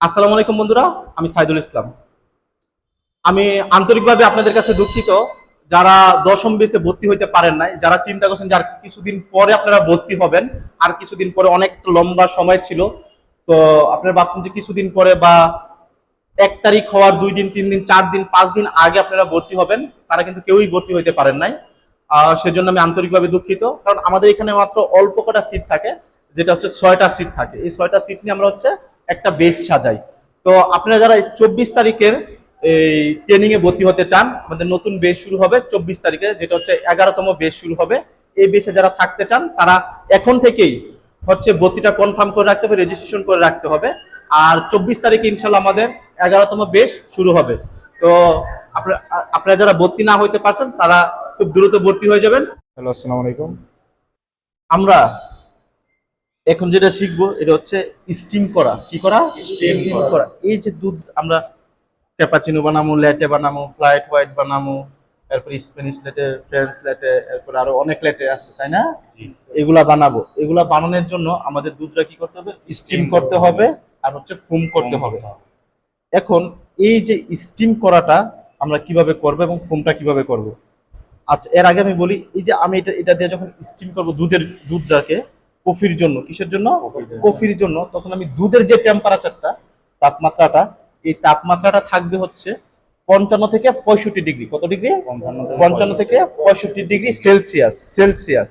আসসালামু আলাইকুম বন্ধুরা, আমি সাইদুল ইসলাম। আমি আন্তরিকভাবে আপনাদের কাছে দুঃখিত, যারা দশম বেসে ভর্তি হইতে পারেন নাই, যারা চিন্তা করছেন যার কিছুদিন পরে আপনারা ভর্তি হবেন, আর কিছুদিন পরে অনেক লম্বা সময় ছিল, তো আপনারা ভাবছেন যে কিছুদিন পরে বা এক তারিখ হওয়ার দুই দিন, তিন দিন, চার দিন, পাঁচ দিন আগে আপনারা ভর্তি হবেন, তারা কিন্তু কেউই ভর্তি হইতে পারেন নাই। সেজন্য আমি আন্তরিকভাবে দুঃখিত, কারণ আমাদের এখানে মাত্র অল্প কটা সিট থাকে, যেটা হচ্ছে ছয়টা সিট থাকে। এই ছয়টা সিট নিয়ে আমরা হচ্ছে একটা বেস সাজাই। তো আপনারা যারা চব্বিশ তারিখের এই ট্রেনিং এ ভর্তি হতে চান আমাদের নতুন বেস শুরু হবে চব্বিশ তারিখে যেটা হচ্ছে এগারোতম বেস শুরু হবে। এই বেসে যারা থাকতে চান তারা এখন থেকেই হচ্ছে ভর্তিটা কনফার্ম করে রাখতে হবে রেজিস্ট্রেশন করে রাখতে হবে। আর চব্বিশ তারিখে ইনশাল্লাহ আমাদের এগারোতম বেস শুরু হবে। তো আপনারা যারা ভর্তি না হইতে পারছেন তারা খুব দ্রুত ভর্তি হয়ে যাবেন। হ্যালো আসসালামু আলাইকুম। আমরা এখন যেটা শিখব এটা হচ্ছে স্টিম করা। কি করা? স্টিম করা। এই যে দুধ আমরা ক্যাপাচিনো বানামো ল্যাটে বানামো ফ্লাইট হোয়াইট বানামো তারপর স্প্যানিশ লেটে ফ্রেঞ্চ লেটে এরপর আরও অনেক লেটে আছে তাই না? এগুলা বানাবো। এগুলা বানানোর জন্য আমাদের দুধটা কি করতে হবে? স্টিম করতে হবে। আর হচ্ছে ফুম করতে হবে। এখন এই যে স্টিম করাটা আমরা কীভাবে করব এবং ফুমটা কীভাবে করব? আচ্ছা এর আগে আমি বলি এই যে আমি এটা এটা দিয়ে যখন স্টিম করব দুধের দুধটাকে কফির জন্য কিসের জন্য? কফির জন্য। তখন আমি দুধের যে টেম্পারেচারটা তাপমাত্রাটা এই তাপমাত্রাটা থাকবে হচ্ছে পঞ্চান্ন থেকে পঁয়ষট্টি ডিগ্রি। কত ডিগ্রি? পঞ্চান্ন থেকে পঁয়ষট্টি। Degree Celsius Celsius.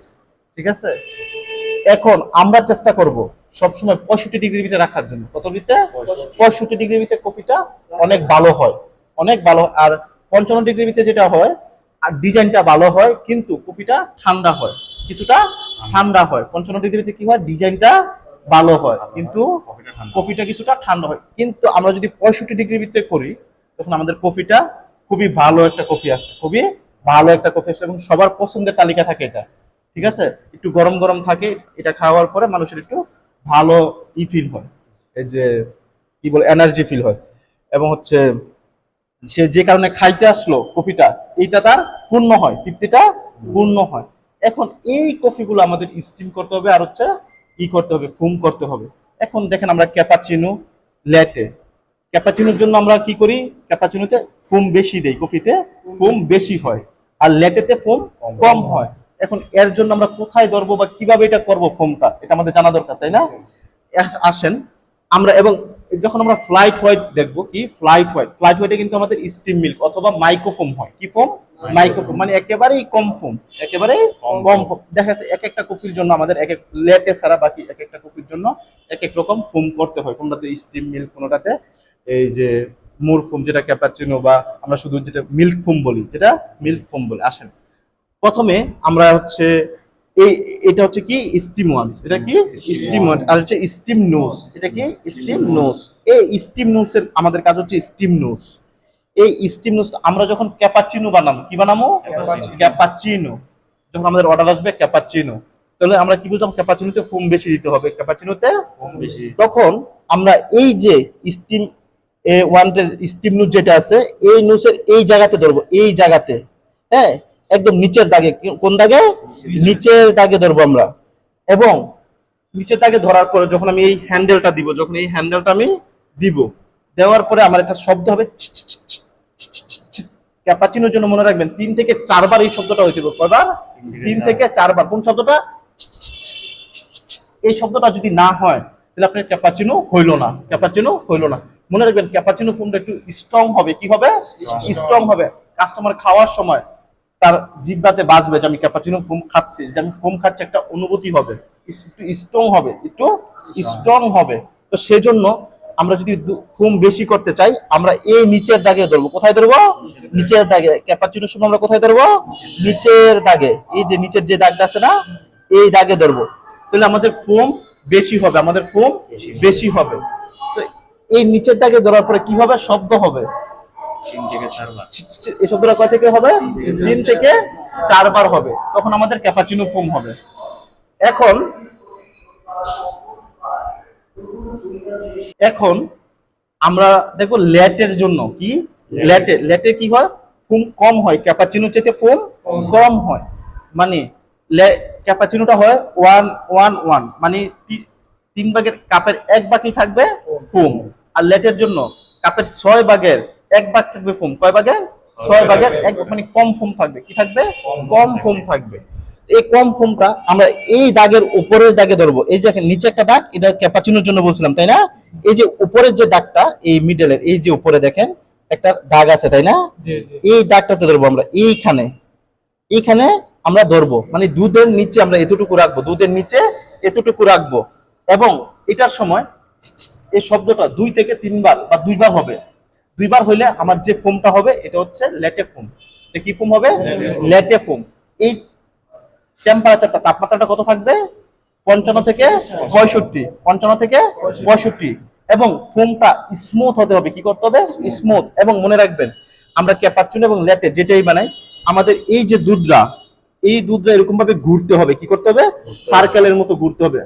ঠিক আছে? এখন আমরা চেষ্টা করব সবসময় পঁয়ষট্টি ডিগ্রির ভিতরে রাখার জন্য। কত ভিতরে পঁয়ষট্টি। ডিগ্রির ভিতরে কফিটা অনেক ভালো হয়। অনেক ভালো আর পঞ্চান্ন ডিগ্রির ভিতরে যেটা হয় আর ডিজাইনটা ভালো হয় কিন্তু কফিটা ঠান্ডা হয়। কিছুটা ঠান্ডা হয়। পঞ্চান্ন ডিগ্রিতে কি হয়? ডিজাইনটা ভালো হয়। কিন্তু কফিটা কিছুটা ঠান্ডা হয়। কিন্তু আমরা যদি পঁয়ষট্টি ডিগ্রির ভিতরে করি তখন আমাদের কফিটা খুবই ভালো একটা কফি আসে। খুবই ভালো একটা কফি আসে এবং সবার পছন্দের তালিকা থাকে এটা। ঠিক আছে? একটু গরম গরম থাকে এটা খাওয়ার পরে মানুষের একটু ভালো ই ফিল হয়। এই যে কি বলে এনার্জি ফিল হয়। এবং হচ্ছে সে যে কারণে খাইতে আসলো কফিটা এইটা তার পূর্ণ হয় তৃপ্তিটা পূর্ণ হয়। এখন এই কফিগুলো আমাদের স্টিম করতে হবে আর হচ্ছে ই করতে হবে ফুম করতে হবে। এখন দেখেন আমরা ক্যাপাচিনো ল্যাটে ক্যাপাচিনোর জন্য আমরা কি করি? ক্যাপাচিনোতে ফুম বেশি দেই কফিতে ফুম বেশি হয় আর ল্যাটেতে ফোম কম হয়। এখন এর জন্য আমরা কোথায় ধরবো বা কীভাবে এটা করব ফোমটা এটা আমাদের জানা দরকার তাই না? আসেন আমরা এবং যখন আমরা ফ্লাইট হোয়াইট দেখব কি? ফ্লাইট হোয়াইট ফ্লাইট হোয়াইটে কিন্তু আমাদের স্টিম মিল্ক অথবা মাইক্রোফোম হয়। কি ফোম মাইক্রোফোম মানে একেবারেই কম ফোম একেবারেই কম ফোম দেখা যাচ্ছে এক একটা কফির জন্য আমাদের এক এক লেটে ছাড়া বাকি এক একটা কফির জন্য এক এক রকম ফোম করতে হয়। কোনটাতে স্টিম মিল্ক কোনটাতে এই যে মোর ফোম যেটা ক্যাপাচিনো বা আমরা শুধু যেটা মিল্ক ফোম বলি যেটা মিল্ক ফোম বলে। আসেন। প্রথমে আমরা হচ্ছে এই এটা হচ্ছে কি? স্টিম ওয়ান এটা কি? স্টিম ওয়ান আর হচ্ছে স্টিম নোজ এটা কি? স্টিম নোজ এই স্টিম নোজ এর আমাদের কাজ হচ্ছে স্টিম নোজ এই স্টিম নোজ আমরা যখন ক্যাপাচিনো বানাবো কি বানাবো? ক্যাপাচিনো যখন আমাদের অর্ডার আসবে ক্যাপাচিনো তাহলে আমরা কি বুঝলাম ক্যাপাচিনোতে ফোম বেশি দিতে হবে। ক্যাপাচিনোতে তখন আমরা এই যে স্টিম এ ওয়ানের স্টিম নুজ যেটা আছে এই নুজের এই জায়গাতে ধরবো এই জায়গাতে। হ্যাঁ? একদম নিচের দাগে। কোন দাগে? নিচের। দাগে ধরবো আমরা। এবং নিচের দাগে ধরার পরে যখন আমি এই হ্যান্ডেলটা দিব যখন এই হ্যান্ডেলটা আমি দিব দেওয়ার পরে আমার একটা শব্দ হবে ক্যাপাচিনোর জন্য মনে রাখবেন তিন থেকে চারবার এই শব্দটা হইতে হবে। কয়বার? তিন থেকে চারবার। কোন শব্দটা। এই শব্দটা যদি না হয় তাহলে আপনার ক্যাপাচিনো হইল না। ক্যাপাচিনো হইল না। মনে রাখবেন ক্যাপাচিনো ফোনটা একটু স্ট্রং হবে। কি হবে? স্ট্রং হবে। কাস্টমার খাওয়ার সময় তার জিব্বাতে বাজবে যে আমি ক্যাপাচিনো ফোম খাচ্ছি যে আমি ফোম খাচ্ছি একটা অনুভূতি হবে। একটু স্ট্রং হবে একটু স্ট্রং হবে। তো সেজন্য আমরা যদি ফোম বেশি করতে চাই আমরা এই নিচের দাগে ধরবো। কোথায় ধরবো? নিচের দাগে। ক্যাপাচিনোর সময় আমরা কোথায় ধরবো? নিচের দাগে। এই যে নিচের যে দাগটা আছে না এই দাগে ধরবো। তাহলে আমাদের ফোম বেশি হবে আমাদের ফোম বেশি হবে। তো এই নিচের দাগে ধরার পরে কি হবে? শব্দ হবে। এই শব্দটা কয় থেকে হবে? তিন থেকে চারবার হবে। তখন আমাদের ক্যাপাচিনো ফোম হবে। এখন এখন আমরা দেখো ল্যাটের জন্য কি? ল্যাটে ল্যাটে কি হয়? ফোম কম হয়। ক্যাপাচিনো চেতে ফোম কম হয়। মানে ক্যাপাচিনোটা হয় ওয়ান ওয়ান ওয়ান। মানে তিন ভাগের কাপের এক বাকি থাকবে ফোম। আর লেটের জন্য কাপের ছয় ভাগের এক ভাগ থাকবে ফোম। কয় ভাগের? ছয় ভাগের এক মানে কম ফোম থাকবে। কি থাকবে? কম ফোম থাকবে। এই কম ফোমটা আমরা এই দাগের উপরের দাগে ধরবো। এই যে নিচে একটা দাগ এটা ক্যাপাচিনোর জন্য বলছিলাম তাই না? এই যে উপরের যে দাগটা এই মিডলের এই যে উপরে দেখেন একটা দাগ আছে তাই না? এই দাগটাতে ধরবো আমরা এইখানে। এইখানে আমরা ধরবো মানে দুধের নিচে আমরা এতটুকু রাখব দুধের নিচে এতটুকু রাখব। এবং এটার সময় এই শব্দটা দুই থেকে তিনবার বা দুইবার হবে। দুইবার হইলে আমার যে ফোমটা হবে এটা হচ্ছে লেটে ফোম। এটা কি ফোম হবে? লেটে ফোম। এই টেম্পারেচারটা তাপমাত্রাটা কত থাকবে? পঞ্চান্ন থেকে পঁয়ষট্টি। পঞ্চান্ন থেকে পঁয়ষট্টি। এবং ফোমটা স্মুথ হতে হবে, কি করতে হবে? স্মুথ এবং মনে রাখবেন, আমরা ক্যাপাচুনো এবং ল্যাটে যেটাই বানাই, আমাদের এই যে দুধরা এই দুধরা এরকম ভাবে ঘুরতে হবে, কি করতে হবে? সার্কেলের মতো ঘুরতে হবে।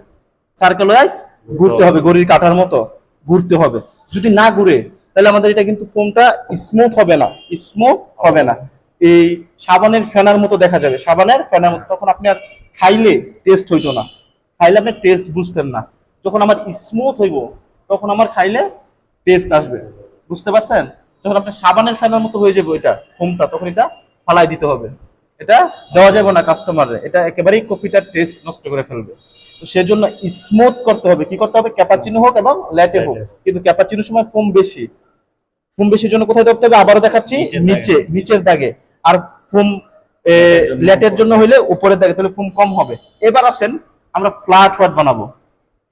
সার্কেল ওয়াইজ ঘুরতে হবে, গড়ির কাটার মতো ঘুরতে হবে। যদি না ঘুরে, তাহলে আমাদের এটা কিন্তু ফোমটা স্মুথ হবে না স্মুথ হবে না। এই সাবানের ফেনার মতো দেখা যাবে। সাবানের ফেনার মতো। তখন আপনি আর খাইলে টেস্ট হইতো না। খাইলে আপনি টেস্ট বুঝতেন না। যখন আমার স্মুথ হইব তখন আমার খাইলে টেস্ট আসবে। বুঝতে পারছেন? যখন আপনার সাবানের ফেনার মতো হয়ে যাবে এটা ফোমটা তখন এটা ফালাই দিতে হবে। এটা দেওয়া যাবে না কাস্টমারে এটা একেবারেই কফিটার টেস্ট নষ্ট করে ফেলবে। তো সেজন্য স্মুথ করতে হবে। কি করতে হবে? ক্যাপাচিনো হোক এবং ল্যাটে হোক। কিন্তু ক্যাপাচিনোর সময় ফোম বেশি। ফোম বেশির জন্য কোথায় ধরতে হবে? আবারও দেখাচ্ছি নিচে নিচের দাগে। আর ফোম ল্যাটের জন্য হইলে উপরের দাগে তাহলে ফোম কম হবে। এবার আসেন আমরা ফ্ল্যাট হোয়াইট বানাবো।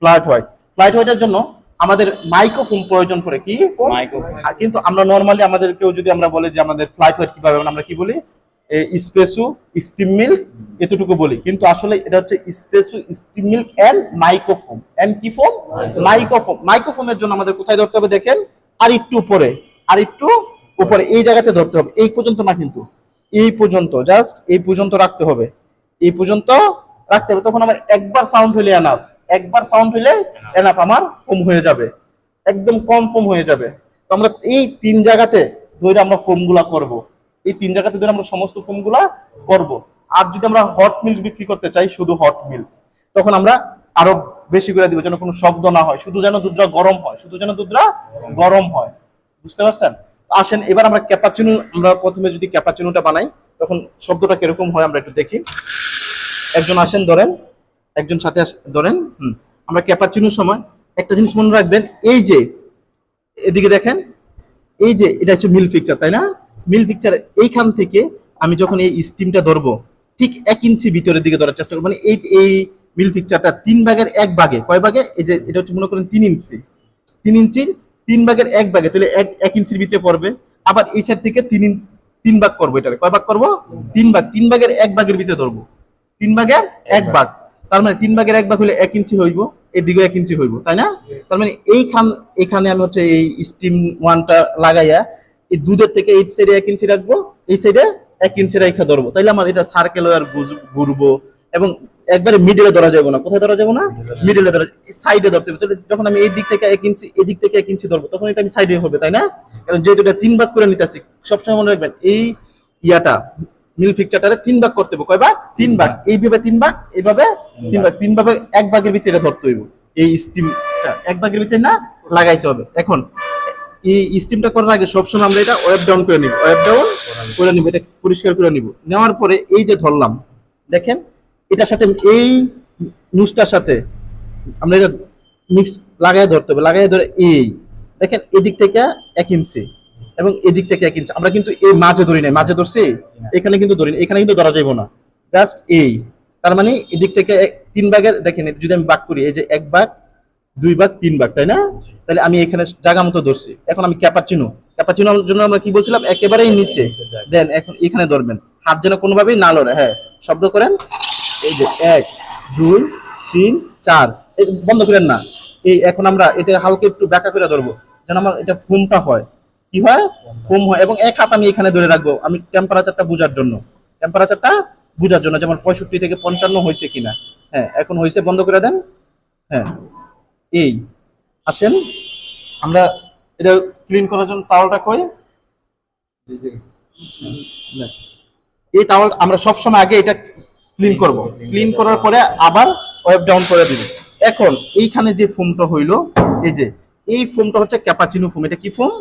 ফ্ল্যাট হোয়াইট ফ্ল্যাট হোয়াইটের জন্য আমাদের মাইক্রোফোম প্রয়োজন পড়ে কি? আর কিন্তু আমরা নর্মালি আমাদের কেউ যদি আমরা বলি যে আমাদের ফ্লাইট হোয়াইট কীভাবে বানাবো, আমরা কি বলি? স্পেসু স্টিম মিল্ক এতটুকু বলি। কিন্তু আসলে এটা হচ্ছে স্পেসু steam milk and microfoam and কি ফোম মাইক্রোফোম মাইক্রোফোমের জন্য আমাদের কোথায় ধরতে হবে দেখেন? আর একটু উপরে। আর একটু উপরে। এই জায়গাতে ধরতে হবে। এই পর্যন্ত না কিন্তু। এই পর্যন্ত জাস্ট এই পর্যন্ত রাখতে হবে। এই পর্যন্ত রাখতে হবে, তখন আমার একবার সাউন্ড হলে এনাফ একবার সাউন্ড হলে এনাফ আমার ফোম হয়ে যাবে। একদম কম ফোম হয়ে যাবে। তো আমরা এই তিন জায়গাতে ধরে আমরা ফোমগুলা করব। এই তিন জায়গাতে ধরে আমরা সমস্ত ফোমগুলা করব। আর যদি আমরা হট মিল্ক বিক্রি করতে চাই, শুধু হট মিল্ক তখন আমরা আরও বেশি করে দিব, যেন কোনো শব্দ না হয়, শুধু যেন দুধটা গরম হয়, শুধু যেন দুধটা গরম হয়। বুঝতে পারছেন? আসেন, এবার আমরা ক্যাপাচিনো আমরা প্রথমে যদি ক্যাপাচিনোটা বানাই, তখন শব্দটা কীরকম হয় আমরা একটু দেখি। একজন আসেন, ধরেন। একজন সাথে ধরেন। হুম। আমরা ক্যাপাচিনোর সময় একটা জিনিস মনে রাখবেন, এই যে, এদিকে দেখেন, এই যে, এটা হচ্ছে মিল পিকচার তাই না? মিল পিকচার এইখান থেকে আমি যখন এই স্টিমটা ধরবো, ঠিক এক ইঞ্চি ভিতরের দিকে ধরার চেষ্টা করব মানে এই এই মিল পিকচারটা তিন ভাগের এক ভাগে, কয় ভাগে? এই যে, এটা হচ্ছে মনে করেন তিন ইঞ্চি। তিন ইঞ্চির তিন ভাগের এক ভাগে তাহলে এক এক ইঞ্চির ভিতরে পড়বে। আবার এই সাইড থেকে তিন তিন ভাগ করব এটা কয় ভাগ করব? তিন ভাগ। তিন ভাগের এক ভাগের ভিতরে ধরবো। তিন ভাগের এক ভাগ। তার মানে তিন ভাগের এক ভাগ হলে এক ইঞ্চি হইব এদিকে এক ইঞ্চি হইব তাই না? তার মানে এইখান এখানে আমি হচ্ছে এই স্টিম ওয়ানটা লাগাইয়া এই দুধের থেকে এই সাইডে এক ইঞ্চি রাখব এই সাইডে এক ইঞ্চি রেখা ধরবো। তাইলে আমার এটা সার্কেল আর ঘুরবো। এবং একবারে মিডলে ধরা যাবে না। কোথায় ধরা যাবে না? মিডলে ধরা সাইডে ধরতে হবে। যখন আমি এই দিক থেকে এক ইঞ্চি এই দিক থেকে এক ইঞ্চি ধরবো তখন এটা আমি সাইডে হবে তাই না? কারণ যেহেতু এটা তিন ভাগ করে নিতেছি সবসময় মনে রাখবেন এই ইয়াটা মিল পিকচারটারে তিন ভাগ করতে হবে। কয় ভাগ। তিন ভাগ। এইভাবে তিন ভাগ এইভাবে তিন ভাগ। তিন ভাগে এক ভাগের ভিতরে এটা ধরতে হইব। এই স্টিমটা এক ভাগের ভিতরে না লাগাইতে হবে। এখন এই স্টিমটা করার আগে সবসময় আমরা এটা ওয়েব ডাউন করে নিব। ওয়েব ডাউন করে নিব এটা পরিষ্কার করে নিব। নেওয়ার পরে এই যে ধরলাম দেখেন এটার সাথে এই নুসটার সাথে আমরা এটা মিক্স লাগাই ধরতে হবে লাগাই ধরে এই। দেখেন এদিক থেকে এক ইঞ্চি এবং এদিক থেকে এক ইঞ্চি। আমরা কিন্তু এই মাঝে ধরি নাই মাঝে ধরছি? এখানে কিন্তু ধরি এখানে কিন্তু ধরা যাইব না। জাস্ট এই। তার মানে এদিক থেকে তিন ভাগের দেখেন যদি আমি ভাগ করি এই যে এক ভাগ দুই ভাগ তিন ভাগ তাই না? তাহলে আমি এখানে জায়গা মতো ধরছি। এখন আমি ক্যাপাচিনো ক্যাপাচিনোর জন্য আমরা কি বলছিলাম? একেবারেই নিচে। দেন এখন এখানে ধরবেন। হাত যেন কোনোভাবেই না লড়ে হ্যাঁ শব্দ করেন। এই যে এক দুই তিন চার। এই বন্ধ করেন না। এই এখন আমরা এটা হালকা একটু ব্যাকা করে ধরবো। যেন আমার এটা ফোমটা হয়। কি হয়? ফোম হয়। এবং এক হাত আমি এখানে ধরে রাখব। আমি টেম্পারেচারটা বোঝার জন্য। টেম্পারেচারটা বোঝার জন্য। যেমন পঁয়ষট্টি থেকে পঞ্চান্ন হয়েছে কিনা। হ্যাঁ এখন হয়েছে বন্ধ করে দেন। হ্যাঁ এই। আসেন। আমরা এটা ক্লিন করার জন্য তাওয়ালটা কই। এই তাওয়াল আমরা সব সময় আগে এটা ক্লিন করব। ক্লিন করার পরে আবার ওয়েব ডাউন করে দিব। এখন এইখানে যে ফোমটা হইল এই যে এই ফোমটা হচ্ছে ক্যাপাচিনো ফোম এটা কি ফোম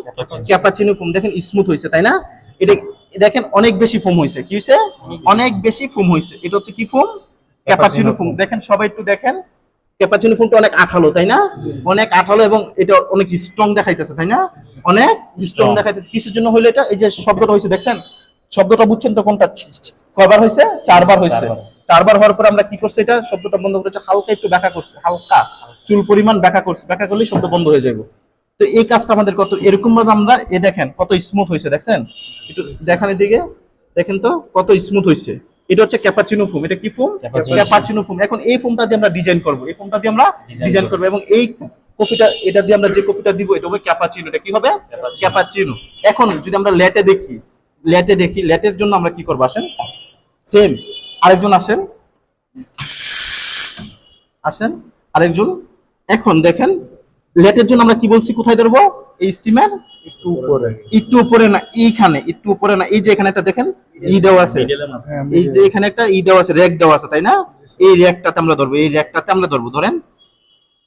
ক্যাপাচিনো ফোম দেখেন স্মুথ হয়েছে তাই না? এটা দেখেন অনেক বেশি ফোম হয়েছে কি হয়েছে অনেক বেশি ফোম হয়েছে এটা হচ্ছে কি ফোম ক্যাপাচিনো ফোম দেখেন সবাই একটু দেখেন। ক্যাপাচিনো ফোমটা অনেক আঠালো তাই না? অনেক আঠালো এবং এটা অনেক স্ট্রং দেখাইতেছে তাই না? অনেক স্ট্রং দেখাইতেছে। কিসের জন্য হইল এটা? এই যে শব্দটা হয়েছে দেখছেন? শব্দটা বুঝছেন তো কোনটা? কয়বার হয়েছে? চারবার হয়েছে। চারবার। হওয়ার পরে আমরা কি করছি এটা? শব্দটা বন্ধ করেছে হালকা একটু ব্যাখ্যা করছে। হালকা। চুল পরিমাণ ব্যাখ্যা করছে। ব্যাখ্যা করলে শব্দ বন্ধ হয়ে যাবে তো এই কাজটা আমাদের কত এরকম ভাবে আমরা এ দেখেন কত স্মুথ হয়েছে দেখছেন? একটু দেখান এদিকে। দেখেন তো কত স্মুথ হয়েছে। এটা হচ্ছে ক্যাপাচিনো ফোম এটা কি ফোম ক্যাপাচিনো ফোম এখন এই ফোমটা দিয়ে আমরা ডিজাইন করব। এই ফোমটা দিয়ে আমরা ডিজাইন করব। করব এবং এই কফিটা এটা দিয়ে আমরা যে কফিটা দিব এটা হবে ক্যাপাচিনো এটা কি হবে? ক্যাপাচিনো এখন যদি আমরা লেটে দেখি লেটে দেখি লেটের জন্য আমরা কি করব? আসেন। সেম আরেকজন আসেন। আসেন আরেকজন। এখন দেখেন লেটের জন্য আমরা কি বলছি কোথায় ধরবো? এই স্টিমের একটু উপরে। একটু উপরে না এইখানে একটু উপরে না। এই যে এখানে একটা দেখেন ই দেওয়া আছে। হ্যাঁ, এই যে এখানে একটা ই দেওয়া আছে র্যাক দেওয়া আছে তাই না? এই র্যাকটাতে আমরা ধরবো এই র্যাকটাতে আমরা ধরবো ধরেন।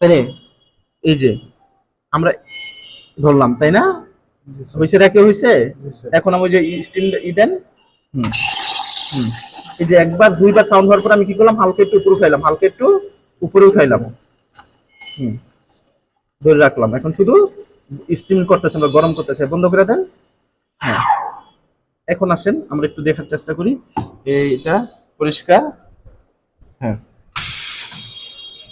তাই এই যে আমরা ধরলাম তাই না? হয়েছে র্যাকে হয়েছে। এখন আমি যে স্টিম ই দেন। হুম। হুম। এই যে একবার দুইবার সাউন্ড হওয়ার পর আমি কি করলাম? হালকা একটু উপরে উঠাইলাম। হালকা একটু উপরে উঠাইলাম। হুম। ধরে রাখলাম। এখন শুধু স্টিম করতেছে আমরা গরম করতেছে। বন্ধ করে দেন। হ্যাঁ। এখন আসেন আমরা একটু দেখার চেষ্টা করি। এইটা পরিষ্কার। হ্যাঁ।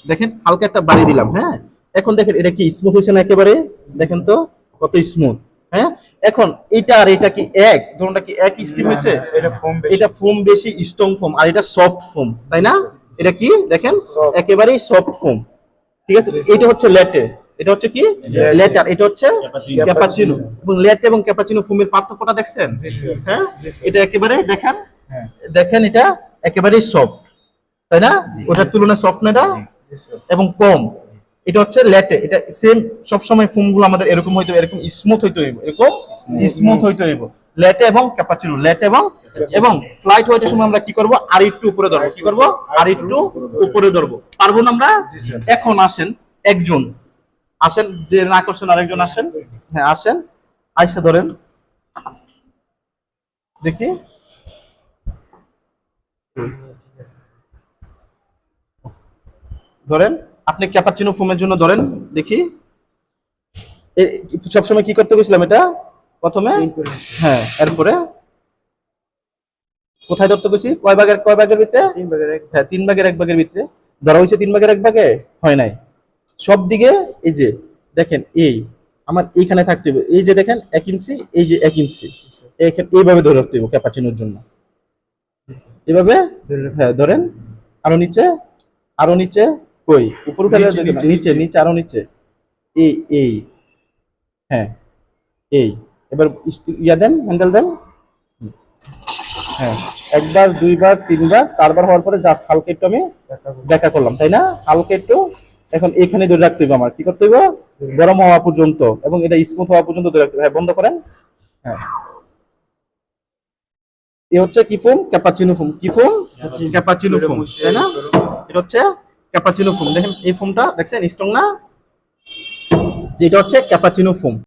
দেখেন হালকা একটা বাড়ি দিলাম। হ্যাঁ। এখন দেখেন এটা কি স্মুথ হয়েছে না একেবারে? দেখেন তো কত স্মুথ হ্যাঁ? এখন এটা আর এটা কি এক? ধরুনটা কি এক স্টিম হয়েছে? এটা ফোম এটা ফোম বেশি স্ট্রং ফোম আর এটা সফট ফোম তাই না? এটা কি? দেখেন. একেবারেই সফট ফোম ঠিক আছে? এটা হচ্ছে লেটে এটা হচ্ছে কি। লেটার এটা হচ্ছে ক্যাপাচিনো এবং লেটে এবং ক্যাপাচিনো ফোমের পার্থক্যটা দেখছেন? হ্যাঁ? এটা একেবারে দেখেন হ্যাঁ। দেখেন এটা একেবারেই সফট তাই না? ওটার তুলনায় সফট না এটা? এবং কম। এটা হচ্ছে ল্যাটে এটা সেম সব সময় ফোম আমাদের এরকম হইতে এরকম স্মুথ হইতে হইব এরকম স্মুথ হইতে হইব। ল্যাটে এবং ক্যাপাচিনো ল্যাটে এবং এবং ফ্লাইট হোয়াইটের সময় আমরা কি করব? আর একটু উপরে ধরবো কি করব? আর একটু উপরে ধরবো। পারব না আমরা? এখন আসেন একজন। আসেন যে না করছেন আরেকজন আসেন। হ্যাঁ আসেন। আইসা ধরেন। দেখি। ধরেন। আপনি ক্যাপাচিনো ফোমের জন্য ধরেন দেখি। সবসময় কি করতে গেছিলাম এটা? প্রথমে? হ্যাঁ এরপরে? কোথায় ধরতে গেছি? কয় ভাগের কয় ভাগের ভিতরে? তিন ভাগের এক হ্যাঁ তিন ভাগের এক ভাগের ভিতরে। ধরা হয়েছে তিন ভাগের এক ভাগে? হয় নাই। সব দিকে এই যে দেখেন এই আমার এইখানে থাকতে হবে। এই যে দেখেন এক ইঞ্চি এই যে এক ইঞ্চি। এখানে এইভাবে ধরে রাখতে হবে ক্যাপাচিনোর জন্য। এভাবে? হ্যাঁ ধরেন। আরও নিচে? আরও নিচে? কই? উপর উঠে নিচে, নিচে, আরও নিচে। এই এই। হ্যাঁ এই। এবার ইয়া দেন হ্যান্ডেল দেন। হ্যাঁ একবার দুইবার তিনবার চারবার হওয়ার পরে জাস্ট হালকা একটু আমি দেখা করলাম। তাই না? হালকা একটু। এখন এখানে ধরে রাখতে হবে আমার। কি করতে হবে গরম হওয়া পর্যন্ত। এবং এটা স্মুথ হওয়া পর্যন্ত ধরে রাখতে হবে হ্যাঁ বন্ধ করেন। হ্যাঁ। এ হচ্ছে কি ফোম ক্যাপাচিনো ফোম কি ফোম ক্যাপাচিনো ফোম তাই না? এটা হচ্ছে ক্যাপাচিনো ফোম। দেখেন এই ফোমটা দেখছেন? স্ট্রং না? এটা হচ্ছে ক্যাপাচিনো ফোম।